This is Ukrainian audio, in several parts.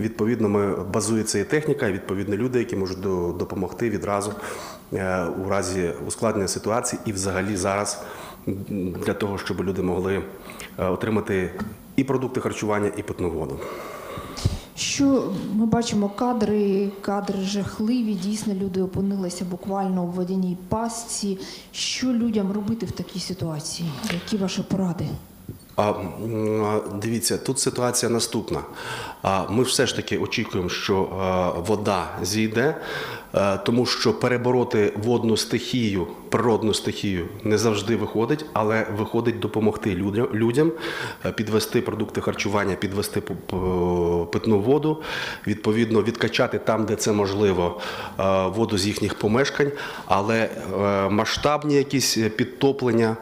Відповідно, ми базується і техніка, і відповідно люди, які можуть до- допомогти відразу е, у разі ускладнення ситуації, і взагалі зараз для того, щоб люди могли е, отримати і продукти харчування, і питну воду. Що ми бачимо кадри, кадри жахливі. Дійсно, люди опинилися буквально у водяній пастці. Що людям робити в такій ситуації? Які ваші поради? Дивіться, тут ситуація наступна. Ми все ж таки очікуємо, що вода зійде, тому що перебороти водну стихію, природну стихію не завжди виходить, але виходить допомогти людям, людям е, підвести продукти харчування, підвести питну воду, відповідно відкачати там, де це можливо, е, воду з їхніх помешкань, але е, масштабні якісь підтоплення,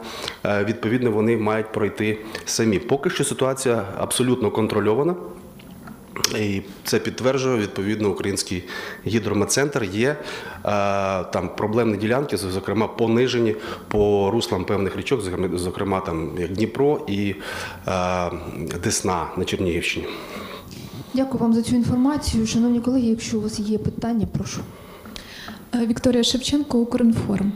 е, відповідно, вони мають пройти самі. Поки що ситуація абсолютно контрольована. І це підтверджує відповідно український гідрометцентр. Є е, там проблемні ділянки, зокрема понижені по руслам певних річок, зокрема, там як Дніпро і е, Десна на Чернігівщині. Дякую вам за цю інформацію. Шановні колеги, якщо у вас є питання, прошу. Е, Вікторія Шевченко, Укрінформ.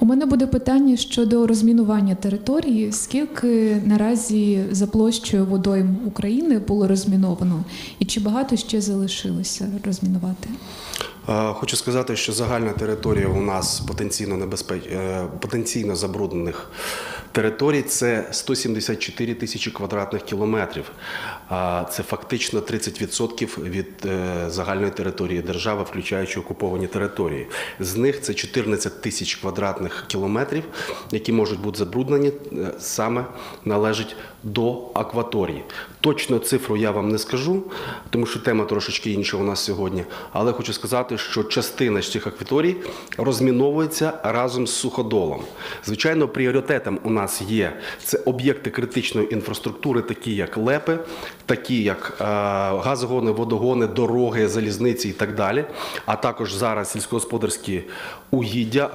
У мене буде питання щодо розмінування території. Скільки наразі за площею водойм України було розміновано, і чи багато ще залишилося розмінувати? Е, Хочу сказати, що загальна територія у нас потенційно небезпеч... е, потенційно забруднених територій це 174 тисячі квадратних кілометрів. Це фактично 30% від е, загальної території держави, включаючи окуповані території. З них це 14 тисяч квадратних кілометрів, які можуть бути забруднені, е, саме належить до акваторії. Точно цифру я вам не скажу, тому що тема трошечки інша у нас сьогодні. Але хочу сказати, що частина з цих акваторій розміновується разом з суходолом. Звичайно, пріоритетом у нас є це об'єкти критичної інфраструктури, такі як ЛЕПи, такі як е, газогони, водогони, дороги, залізниці і так далі. А також зараз сільськогосподарські угіддя.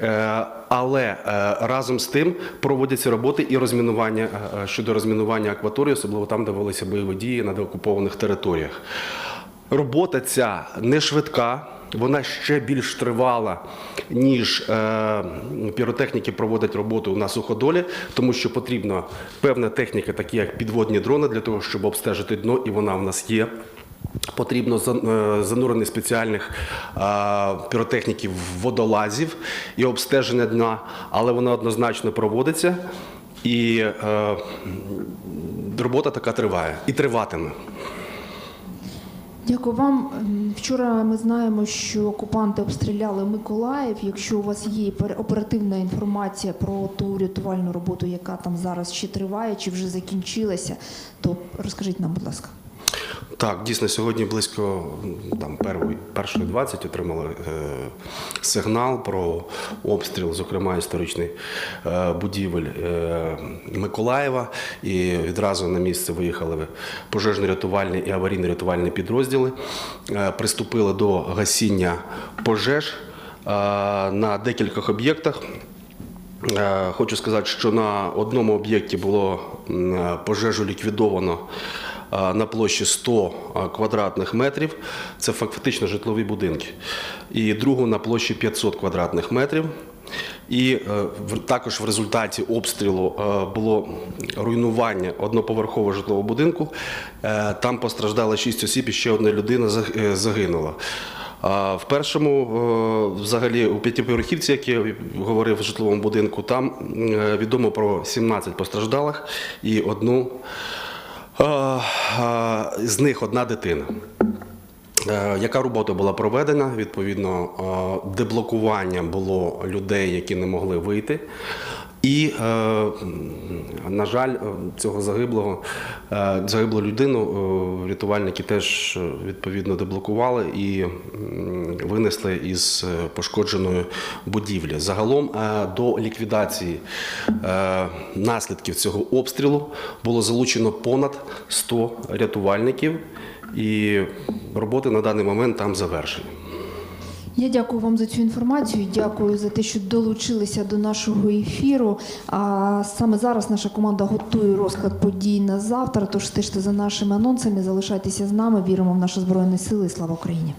Е, Але е, разом з тим проводяться роботи і розмінування е, щодо розмінування акваторії, особливо там, де велися бойові дії на деокупованих територіях. Робота ця не швидка. Вона ще більш тривала, ніж е, піротехніки проводять роботу на суходолі, тому що потрібна певна техніка, такі як підводні дрони, для того, щоб обстежити дно, і вона в нас є. Потрібно е, спеціальних е, піротехніків водолазів і обстеження дна, але воно однозначно проводиться. І е, робота така триває і триватиме. Дякую вам. Ем, Вчора ми знаємо, що окупанти обстріляли Миколаїв. Якщо у вас є пер- оперативна інформація про ту рятувальну роботу, яка там зараз чи триває, чи вже закінчилася, то розкажіть нам, будь ласка. Так, дійсно, сьогодні близько там першої, першої 20 отримали е, сигнал про обстріл, зокрема історичний е, будівель е, Миколаєва. І відразу на місце виїхали пожежно-рятувальні і аварійно-рятувальні підрозділи. Е, приступили до гасіння пожеж е, на декількох об'єктах. Е, Хочу сказати, що на одному об'єкті було е, пожежу ліквідовано на площі 100 квадратних метрів. Це фактично житлові будинки. І другу на площі 500 квадратних метрів. І е, також в результаті обстрілу е, було руйнування одноповерхового житлового будинку. Е, Там постраждало 6 осіб і ще одна людина загинула. В першому, взагалі, у п'ятиповерхівці, як я говорив в житловому будинку, там відомо про 17 постраждалих і одну з них одна дитина. Е, Яка робота була проведена? Відповідно, е, деблокування було людей, які не могли вийти. І, е, на жаль, е, цього загиблого е, загиблу людину рятувальники теж відповідно деблокували і винесли із пошкодженої будівлі. Загалом до ліквідації наслідків цього обстрілу було залучено понад 100 рятувальників. І роботи на даний момент там завершені. Я дякую вам за цю інформацію. Дякую за те, що долучилися до нашого ефіру. А саме зараз наша команда готує розклад подій на завтра. Тож стежте за нашими анонсами, залишайтеся з нами. Віримо в наші збройні сили. Слава Україні!